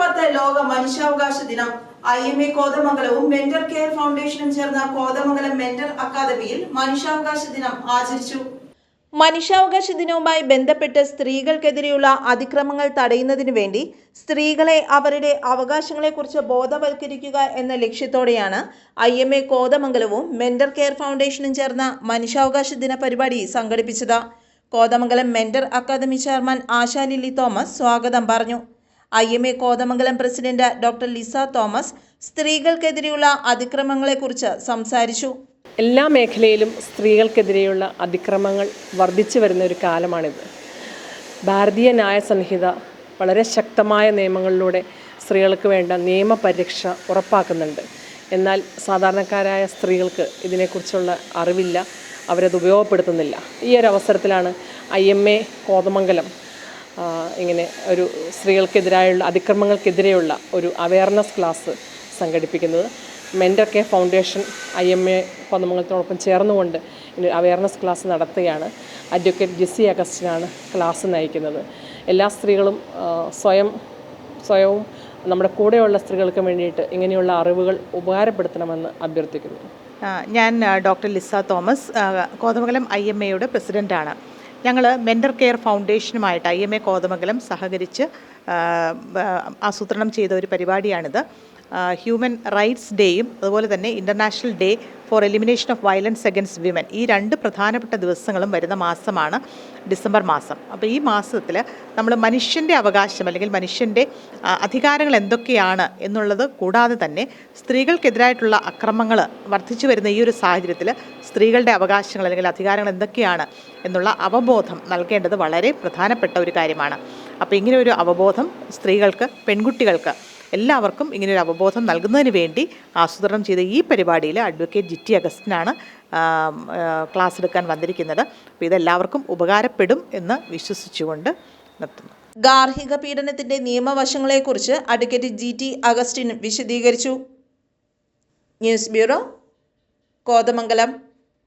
പത്ത് ലോക മനുഷ്യാവകാശ ദിനം. ഐ എം എ കോതമംഗലവും മെന്റൽ കെയർ ഫൗണ്ടേഷനും ചേർന്ന കോതമംഗലം മെന്റൽ അക്കാദമിയിൽ മനുഷ്യാവകാശ ദിനം ആചരിച്ചു. മനുഷ്യാവകാശ ദിനവുമായി ബന്ധപ്പെട്ട് സ്ത്രീകൾക്കെതിരെയുള്ള അതിക്രമങ്ങൾ തടയുന്നതിനു വേണ്ടി സ്ത്രീകളെ അവരുടെ അവകാശങ്ങളെക്കുറിച്ച് ബോധവൽക്കരിക്കുക എന്ന ലക്ഷ്യത്തോടെയാണ് ഐ എം എ കോതമംഗലവും മെന്റർ കെയർ ഫൗണ്ടേഷനും ചേർന്ന മനുഷ്യാവകാശ ദിന പരിപാടി സംഘടിപ്പിച്ചത്. Kothamangalam mentor academy chairman Asha Lily Thomas സ്വാഗതം പറഞ്ഞു. I M A Kothamangalam president doctor Lisa Thomas സ്ത്രീകൾക്കെതിരെയുള്ള അതിക്രമങ്ങളെക്കുറിച്ച് സംസാരിച്ചു. എല്ലാ മേഖലയിലും സ്ത്രീകൾക്കെതിരെയുള്ള അതിക്രമങ്ങൾ വർദ്ധിച്ചു വരുന്ന ഒരു കാലമാണിത്. ഭാരതീയ ന്യായ സംഹിത വളരെ ശക്തമായ നിയമങ്ങളിലൂടെ സ്ത്രീകൾക്ക് വേണ്ട നിയമപരിരക്ഷ ഉറപ്പാക്കുന്നുണ്ട്. എന്നാൽ സാധാരണക്കാരായ സ്ത്രീകൾക്ക് ഇതിനെക്കുറിച്ചുള്ള അറിവില്ല അവരത് ഉപയോഗപ്പെടുത്തുന്നില്ല. ഈ ഒരു അവസരത്തിലാണ് ഐ എം എ കോതമംഗലം ഇങ്ങനെ ഒരു സ്ത്രീകൾക്കെതിരായുള്ള അതിക്രമങ്ങൾക്കെതിരെയുള്ള ഒരു അവയർനെസ് ക്ലാസ് സംഘടിപ്പിക്കുന്നത്. Mentor care foundation I M A പന്തമംഗലത്തോടൊപ്പം ചേർന്നുകൊണ്ട് അവയർനെസ് ക്ലാസ് നടത്തുകയാണ്. അഡ്വക്കേറ്റ് ജിസി അഗസ്റ്റിനാണ് ക്ലാസ് നയിക്കുന്നത്. എല്ലാ സ്ത്രീകളും സ്വയം സ്വയവും നമ്മുടെ കൂടെയുള്ള സ്ത്രീകൾക്ക് വേണ്ടിയിട്ട് ഇങ്ങനെയുള്ള അറിവുകൾ ഉപകാരപ്പെടുത്തണമെന്ന് അഭ്യർത്ഥിക്കുന്നു. ഞാൻ doctor Lisa Thomas Kothamangalam I M എയുടെ പ്രസിഡന്റാണ് ഞങ്ങൾ മെന്റർ കെയർ ഫൗണ്ടേഷനുമായിട്ട് ഐ എം എ കോതമംഗലം സഹകരിച്ച് ആസൂത്രണം ചെയ്ത ഒരു പരിപാടിയാണിത്. ഹ്യൂമൻ റൈറ്റ്സ് ഡേയും അതുപോലെ തന്നെ international day for elimination of violence against women ഈ രണ്ട് പ്രധാനപ്പെട്ട ദിവസങ്ങളും വരുന്ന മാസമാണ് ഡിസംബർ മാസം. അപ്പോൾ ഈ മാസത്തിൽ നമ്മൾ മനുഷ്യന്റെ അവകാശം അല്ലെങ്കിൽ മനുഷ്യന്റെ അധികാരങ്ങൾ എന്തൊക്കെയാണ് എന്നുള്ളത് കൂടാതെ തന്നെ സ്ത്രീകൾക്കെതിരായിട്ടുള്ള അക്രമങ്ങൾ വർദ്ധിച്ചു വരുന്ന ഈ ഒരു സാഹചര്യത്തിൽ സ്ത്രീകളുടെ അവകാശങ്ങൾ അല്ലെങ്കിൽ അധികാരങ്ങൾ എന്തൊക്കെയാണ് എന്നുള്ള അവബോധം നൽകേണ്ടത് വളരെ പ്രധാനപ്പെട്ട ഒരു കാര്യമാണ്. അപ്പോൾ ഇങ്ങനെ ഒരു അവബോധം സ്ത്രീകൾക്ക് പെൺകുട്ടികൾക്ക് എല്ലാവർക്കും ഇങ്ങനെ ഒരു അവബോധം നൽകുന്നതിന് വേണ്ടി ആസൂത്രണം ചെയ്ത ഈ പരിപാടിയിൽ അഡ്വക്കേറ്റ് ജിറ്റി അഗസ്റ്റിനാണ് ക്ലാസ് എടുക്കാൻ വന്നിരിക്കുന്നത്. അപ്പോൾ ഇതെല്ലാവർക്കും ഉപകാരപ്പെടും എന്ന് വിശ്വസിച്ചുകൊണ്ട് നിർത്തുന്നു. ഗാർഹിക പീഡനത്തിന്റെ നിയമവശങ്ങളെക്കുറിച്ച് അഡ്വക്കേറ്റ് ജി ടി അഗസ്റ്റിൻ വിശദീകരിച്ചു. News bureau Kothamangalam.